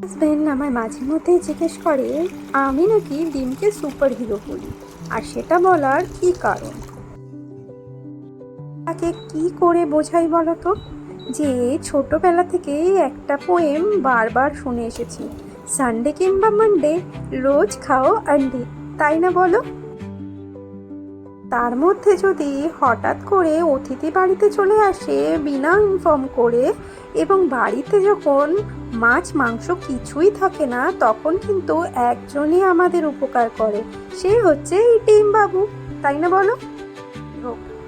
Husband আমায় মাঝে মধ্যেই জিজ্ঞেস করে, আমি নাকি ডিমকে সুপার হিরো বলি? আর সেটা বলার কি কারণ? তাকে কি করে বোঝাই বলতো? যে ছোটবেলা থেকে একটা পোয়েম বারবার শুনে এসেছি। সানডে কিংবা মানডে রোজ খাও আন্ডে তাই না বলো? তার মধ্যে যদি হঠাৎ করে অতিথি বাড়িতে চলে আসে বিনা ইনফর্ম করে এবং বাড়িতে যখন মাছ, মাংস কিছুই থাকে না, তখন কিন্তু একজনই আমাদের উপকার করে। সে হচ্ছে এই টিম বাবু তাই না বলো?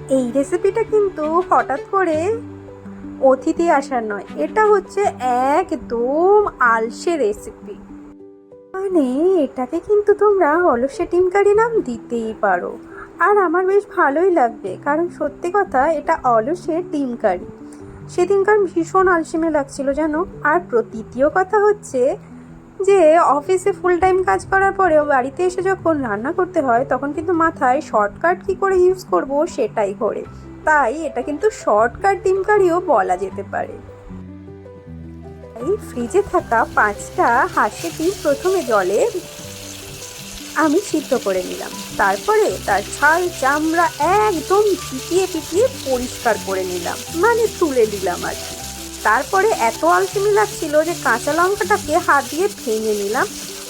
এই রেসিপিটা কিন্তু হঠাৎ করে অতিথি আসার নয়, এটা হচ্ছে একদম আলসে রেসিপি মানে এটাকে কিন্তু তোমরা অলসে টিম কারি নাম দিতেই পারো। আর আমার বেশ ভালোই লাগবে। কারণ সত্যি কথা, এটা অলসে ডিম কারি। সেদিনকার ভীষণ আলসেমে লাগছিল জানো? আর তৃতীয় কথা হচ্ছে যে, অফিসে ফুল টাইম কাজ করার পরেও বাড়িতে এসে যখন রান্না করতে হয়, তখন কিন্তু মাথায় শর্টকাট কি করে ইউজ করব সেটাই ঘোরে। তাই এটা কিন্তু শর্টকাট ডিম কারিও বলা যেতে পারে। ফ্রিজে থাকা পাঁচটা হাঁসের ডিম প্রথমে জলে আমি সিদ্ধ করে নিলাম। তারপরে তার ছাল, চামড়া একদম পিটিয়ে পিটিয়ে পরিষ্কার করে নিলাম। মানে তুলে নিলাম আর কি। তারপরে এত আলসেমি লাগছিল যে কাঁচা লঙ্কাটাকে হাত দিয়ে ভেঙে নিলাম।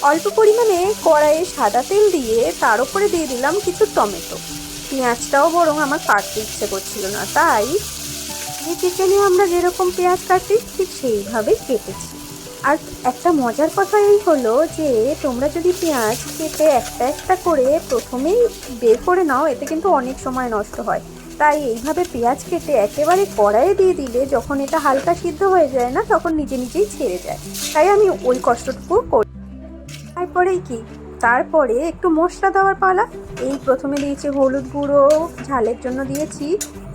অল্প পরিমাণে কড়াইয়ে সাদা তেল দিয়ে তার উপরে দিয়ে দিলাম কিছু টমেটো। পেঁয়াজটাও বরং আমার কাটতে ইচ্ছে করছিল না, তাই এই চিকেনে আমরা যেরকম পেঁয়াজ কাটি ঠিক সেইভাবেই কেটেছি। আর একটা মজার কথা এই হলো যে তোমরা যদি পেঁয়াজ কেটে একটা একটা করে প্রথমেই বের করে নাও, এতে কিন্তু অনেক সময় নষ্ট হয়। তাই এইভাবে পেঁয়াজ কেটে একেবারে কড়াইয়ে দিয়ে দিলে যখন এটা হালকা সিদ্ধ হয়ে যায় না, তখন নিজে নিজেই ছেড়ে যায়। তাই আমি ওই কষ্টটুকু করি। তারপরেই কি? তারপরে একটু মশলা দেওয়ার পালা। এই প্রথমে দিয়েছি হলুদ গুঁড়ো, ঝালের জন্য দিয়েছি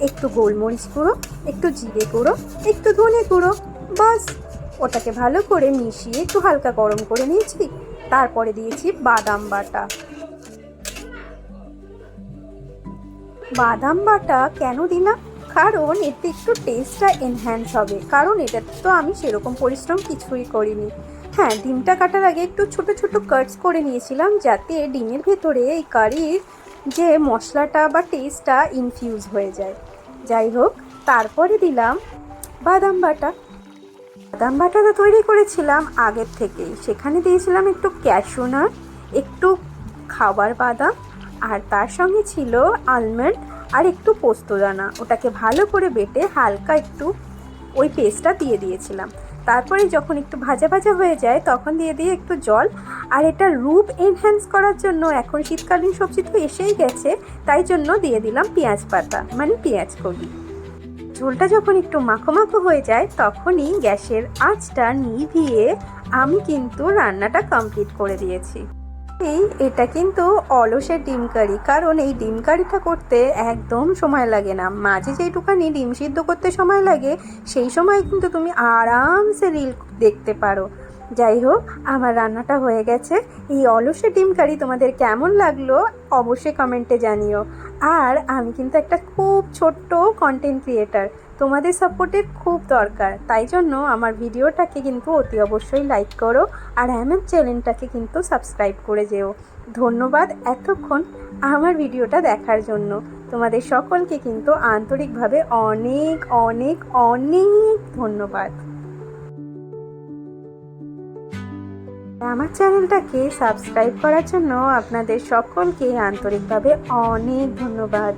একটু গোলমরিচ গুঁড়ো, একটু জিরে গুঁড়ো, একটু ধনে গুঁড়ো, বাস। ওটাকে ভালো করে মিশিয়ে একটু হালকা গরম করে নিয়েছি। তারপরে দিয়েছি বাদাম বাটা। বাদাম বাটা কেন দিলাম কারণ এতে একটু টেস্টটা এনহ্যান্স হবে। কারণ এটাতে তো আমি সেরকম পরিশ্রম কিছুই করিনি। হ্যাঁ ডিমটা কাটার আগে একটু ছোট ছোট কাটস করে নিয়েছিলাম যাতে ডিমের ভেতরে এই কারির যে মশলাটা বা টেস্টটা ইনফিউজ হয়ে যায়। যাই হোক, তারপরে দিলাম বাদাম বাটা। বাদাম বাটাটা তৈরি করেছিলাম আগের থেকেই। সেখানে দিয়েছিলাম একটু ক্যাশোনাট একটু খাবার বাদাম, আর তার সঙ্গে ছিল আলমন্ড আর একটু পোস্তদানা ওটাকে ভালো করে বেটে হালকা একটু ওই পেস্টটা দিয়ে দিয়েছিলাম। তারপরে যখন একটু ভাজা ভাজা হয়ে যায়, তখন দিয়ে দিয়ে একটু জল। আর এটা রূপ এনহ্যান্স করার জন্য এখন শীতকালীন সবজি তো এসেই গেছে, তাই জন্য দিয়ে দিলাম পেঁয়াজ পাতা মানে পেঁয়াজ কলি। ঝোলটা যখন একটু মাখো মাখো হয়ে যায়, তখনই গ্যাসের আঁচটা নিভিয়ে আমি কিন্তু রান্নাটা কমপ্লিট করে দিয়েছি। এই, এটা কিন্তু অলসের ডিম কারি, কারণ এই ডিম কারিটা করতে একদম সময় লাগে না। মাঝে যেটুকানি ডিম সিদ্ধ করতে সময় লাগে, সেই সময় কিন্তু তুমি আরামসে রিল দেখতে পারো। যাই হোক আমার রান্নাটা হয়ে গেছে। এই অলসে ডিম কারি তোমাদের কেমন লাগল অবশ্যই কমেন্টে জানিও। আর আমি কিন্তু একটা খুব ছোট্ট কন্টেন্ট ক্রিয়েটার তোমাদের সাপোর্টের খুব দরকার। তাই জন্য আমার ভিডিওটাকে কিন্তু অতি অবশ্যই লাইক করো আর আমার চ্যানেলটাকে কিন্তু সাবস্ক্রাইব করে যেও। ধন্যবাদ এতক্ষণ আমার ভিডিওটা দেখার জন্য। তোমাদের সকলকে কিন্তু আন্তরিকভাবে অনেক অনেক অনেক ধন্যবাদ। আমার চ্যানেলটাকে সাবস্ক্রাইব করার জন্য আপনাদের সকলকে আন্তরিকভাবে অনেক ধন্যবাদ।